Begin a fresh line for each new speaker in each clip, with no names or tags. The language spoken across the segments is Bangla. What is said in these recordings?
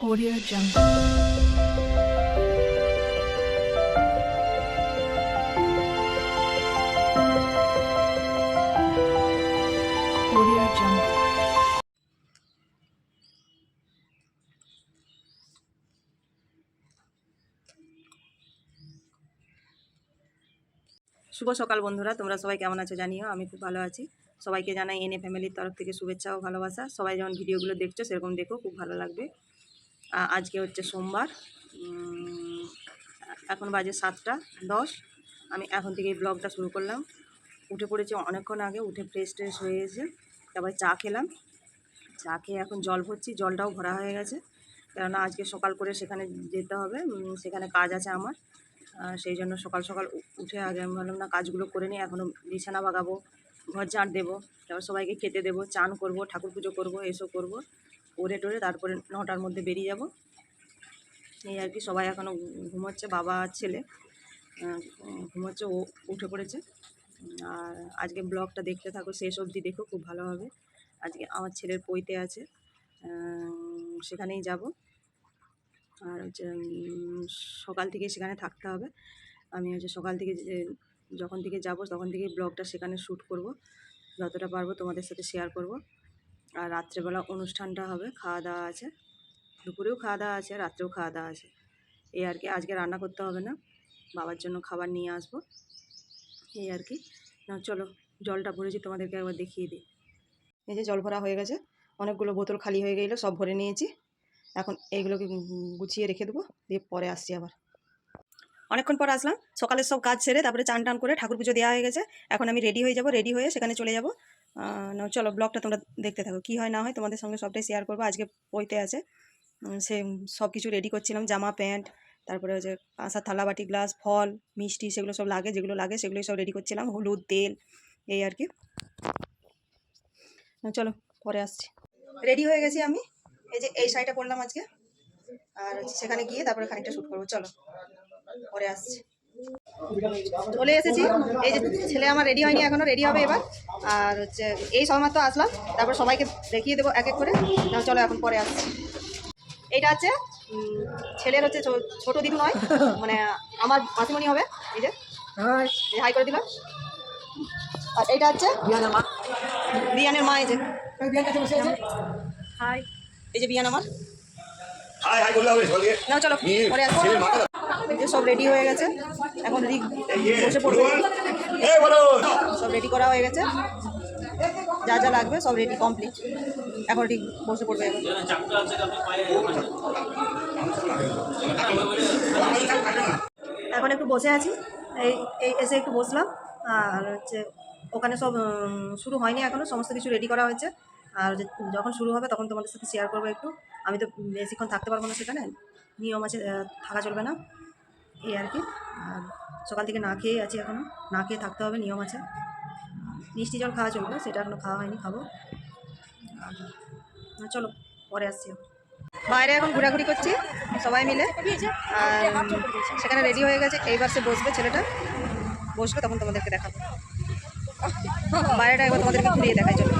Audio Jungle.
শুভ সকাল বন্ধুরা, তোমরা সবাই কেমন আছো জানিও, আমি খুব ভালো আছি। সবাইকে জানাই এনে ফ্যামিলির তরফ থেকে শুভেচ্ছা ও ভালোবাসা। সবাই যেমন ভিডিওগুলো দেখছ, সেরকম দেখো, খুব ভালো লাগবে। আজকে হচ্ছে সোমবার এখন বাজে সাতটা দশ। আমি এখন থেকে এই ব্লগটা শুরু করলাম। উঠে পড়েছি অনেকক্ষণ আগে, উঠে ফ্রেশ ট্রেশ হয়ে এসে তারপরে চা খেলাম। চা খেয়ে এখন জল ভরছি, জলটাও ভরা হয়ে গেছে। কেননা আজকে সকাল করে সেখানে যেতে হবে সেখানে কাজ আছে আমার। সেই জন্য সকাল সকাল উঠে আগে আমি ভাবলাম, না, কাজগুলো করে নিই, এখনও বিছানা বাগাবো ঘর ঝাঁট দেবো, তারপর সবাইকে খেতে দেবো, চান করব, ঠাকুর পুজো করব, এসব করব। করে টোরে তারপরে নটার মধ্যে বেরিয়ে যাব। এই আর কি সবাই এখনও ঘুমোচ্ছে, বাবা আর ছেলে। ঘুমোচ্ছে, ও উঠে পড়েছে। আর আজকে ব্লগটা দেখতে থাকো, শেষ অবধি দেখো, খুব ভালো হবে। আজকে আমার ছেলের পইতে আছে। সেখানেই যাব। আর হচ্ছে সকাল থেকে সেখানে থাকতে হবে। আমি হচ্ছে সকাল থেকে যখন থেকে যাব, তখন থেকে ব্লগটা সেখানে শ্যুট করব। যতটা পারব তোমাদের সাথে শেয়ার করব। আর রাত্রেবেলা অনুষ্ঠানটা হবে খাওয়া দাওয়া আছে। দুপুরেও খাওয়া দাওয়া আছে, রাত্রেও খাওয়া দাওয়া আছে। এই আর কি, আজকে রান্না করতে হবে না। বাবার জন্য খাবার নিয়ে আসব। এই আর কি। না, চলো, জলটা ভরেছি, তোমাদেরকে একবার দেখিয়ে দিই। এই যে জল ভরা হয়ে গেছে, অনেকগুলো বোতল খালি হয়ে গেলো, সব ভরে নিয়েছি। এখন এইগুলোকে গুছিয়ে রেখে দেবো, দিয়ে পরে আসছি আবার। অনেকক্ষণ পর আসলাম সকালের সব কাজ সেরে তারপরে চান টান করে ঠাকুর পুজো দেওয়া হয়ে গেছে। এখন আমি রেডি হয়ে যাব, রেডি হয়ে সেখানে চলে যাব। চলো, ব্লগটা তোমরা দেখতে থাকো। কী হয় না হয় তোমাদের সঙ্গে সবটাই শেয়ার করব। আজকে পইতে আছে সে সব কিছু রেডি করছিলাম, জামা, প্যান্ট, তারপরে হচ্ছে কাঁসা থালা বাটি গ্লাস ফল, মিষ্টি, সেগুলো সব লাগে, যেগুলো লাগে সেগুলোই সব রেডি করছিলাম। হলুদ, তেল, এই আর কি। চলো, পরে আসছি। রেডি হয়ে গেছি আমি। এই যে, এই শাড়িটা পরলাম আজকে। আর সেখানে গিয়ে তারপরে খানিকটা শ্যুট করব। চলো, পরে আসছি। চলে এসেছি। এই যে ছেলে আমার রেডি হয়নি এখনও রেডি হবে এবার। আর হচ্ছে এই সবেমাত্র আসলাম। তারপর সবাইকে দেখিয়ে দেবো এক এক করে। চলো এখন পরে আসছি। এইটা হচ্ছে ছেলের হচ্ছে ছো- ছোট দিদু নয় মানে আমার মাসিমণি হবে। এই যে হাই। করে দিলাম আর এইটা হচ্ছে বিয়ানের মা এই যে। হাই। এই যে বিয়ান আমার। না চলো পরে আসব। যে সব রেডি হয়ে গেছে। এখন রেডি বসে পড়বে। সব রেডি করা হয়ে গেছে। যা যা লাগবে সব রেডি কমপ্লিট এখন রেডি বসে পড়বে এখন। এখন একটু বসে আছি। এই এই এসে একটু বসলাম। আর হচ্ছে ওখানে সব শুরু হয়নি এখনও সমস্ত কিছু রেডি করা হয়েছে। আর যখন শুরু হবে তখন তোমাদের সাথে শেয়ার করব একটু। আমি তো বেশিক্ষণ থাকতে পারব না সেখানে। নিয়ম আছে থাকা চলবে না। এই আর কি। আর সকাল থেকে না খেয়েই আছি এখনও না খেয়ে থাকতে হবে নিয়ম আছে। মিষ্টি জল খাওয়া চলবে সেটা এখনও খাওয়া হয়নি খাব। আর না, চলো পরে আসছি বাইরে এখন ঘোরাঘুরি করছি সবাই মিলে। আর সেখানে রেডি হয়ে গেছে এইবার সে বসবে ছেলেটা। বসবে তখন তোমাদেরকে দেখাবো। বাইরেটা একবার তোমাদেরকে ঘুরিয়ে দেখাই চলো।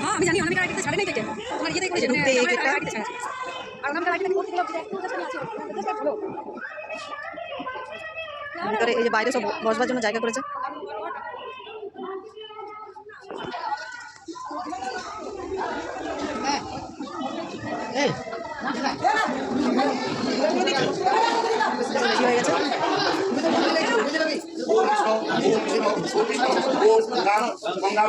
হ্যাঁ আমি জানি অনেক আগে ছাড়ে নাই কেটে। তোমার করেছে
ঢুকতে এই
যে
বাইরে সব বসবার জন্য জায়গা করেছে।
ও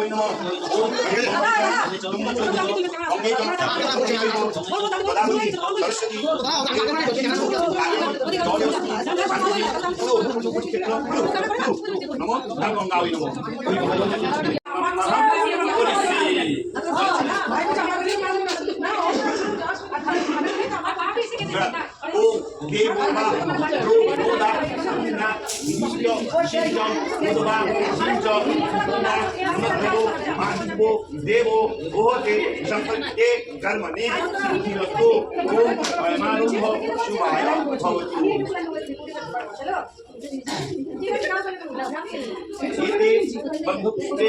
না নিশ্চয় শিবজম মুদবা শিবজম না নমো মাহিবো দেবো গোহতে সম্পত্তে কর্মণে সিদ্ধিরস্তু ওম পরমারুহ শুভায় ভবতু এতে বন্ধুত্বে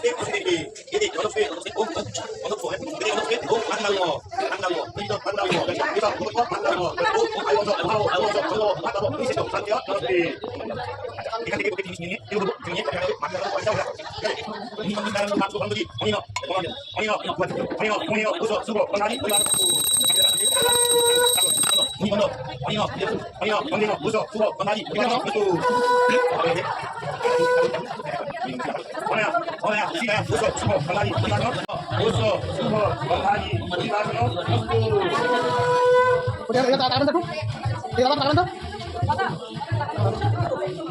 এতে এতে জনপে ওম অনপো এতে জনপে ওম পান্ডালো পান্ডালো কিন্তু পান্ডালো এটা ওম পান্ডালো ওম আইওজো আও আইওজো আও পান্ডালো নিচে তো সাথে জনপে এখান থেকে প্রত্যেক জিনিস নিয়ে কেউ নিয়ে পান্ডালো পয়সা ওরা ini mengingat masuk bangki onino onino onino onino uso subo onani onino onino onino onino onino uso subo onani onino itu Oya, oya, siga, uso, subo, onani, onino, uso, subo, onani, onino, itu.
Udah, udah, tangan tuh. Di dalam tangan tuh.
Oya, oya,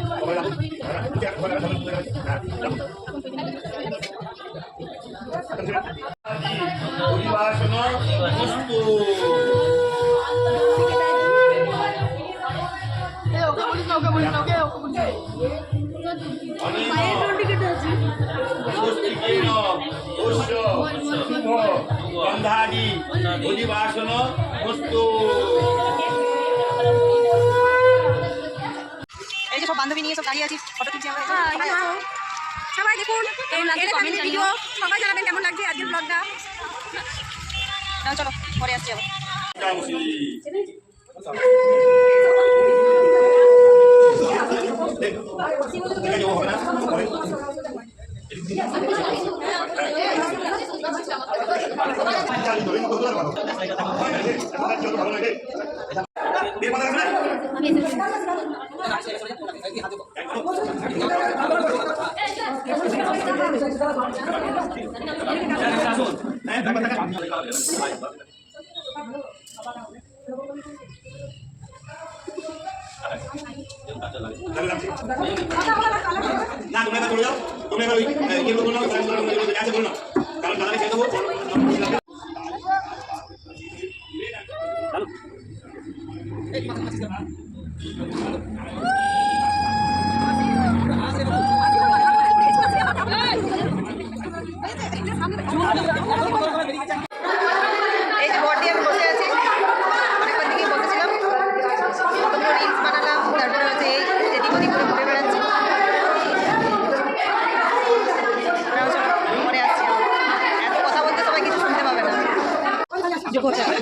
গন্ধাদি অধিবাসন বস্তু
এই যে সব বান্ধবী নিয়ে সব দাঁড়িয়ে আছি ফটো তুলছি আমরা সবাই আসো।
সবাই দেখুন
কেমন লাগছে।
সবাই জানাবেন কেমন লাগছে আজকের ব্লগটা
নাও চলো পরে আসছি আবার।
না, তুমি এটা চলে যাও তুমি এবার ওই কি বলব না আছে বলো। না কারণ দাদা খেয়ে দেবো
এই পাবে না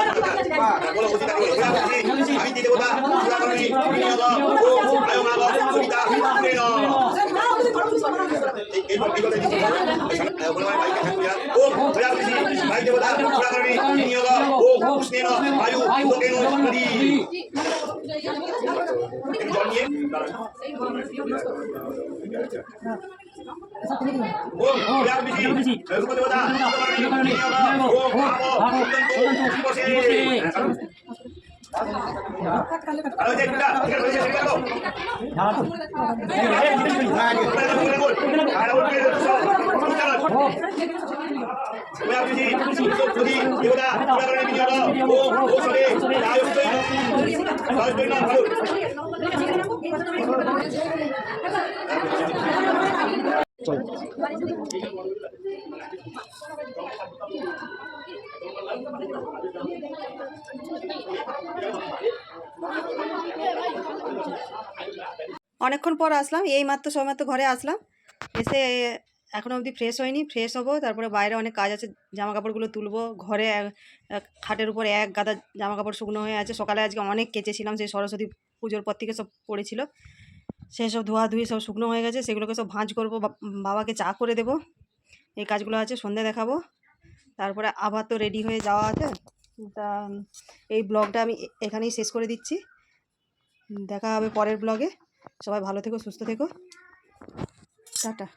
আমি দেবতা वो कुछ देना आयु वो देना हमारी जॉनिए बोल यार बिजी रुको तो बता ओ भागो भागो अरे देख बेटा कर दे कर दो हां तो अरे बोल बोल अरे बोल অনেকক্ষণ পর আসলাম এই মাত্র সবেমাত্র ঘরে আসলাম। এসে এখনও অবধি ফ্রেশ হয়নি ফ্রেশ হব, তারপরে বাইরে অনেক কাজ আছে জামা কাপড়গুলো তুলবো, ঘরে খাটের উপরে এক গাদা জামা কাপড় শুকনো হয়ে আছে, সকালে আজকে অনেক কেচেছিলাম, সেই সরস্বতী পুজোর পর থেকে সব পড়েছিল, সেই সব ধোয়াধুয়ি সব শুকনো হয়ে গেছে, সেগুলোকে সব ভাঁজ করব বাবাকে চা করে দেবো, এই কাজগুলো আছে, সন্ধে দেখাবো, তারপরে আবার তো রেডি হয়ে যাওয়া আছে, তা, এই ব্লগটা আমি এখানেই শেষ করে দিচ্ছি, দেখা হবে পরের ব্লগে সবাই ভালো থেকো, সুস্থ থেকো, টাটা।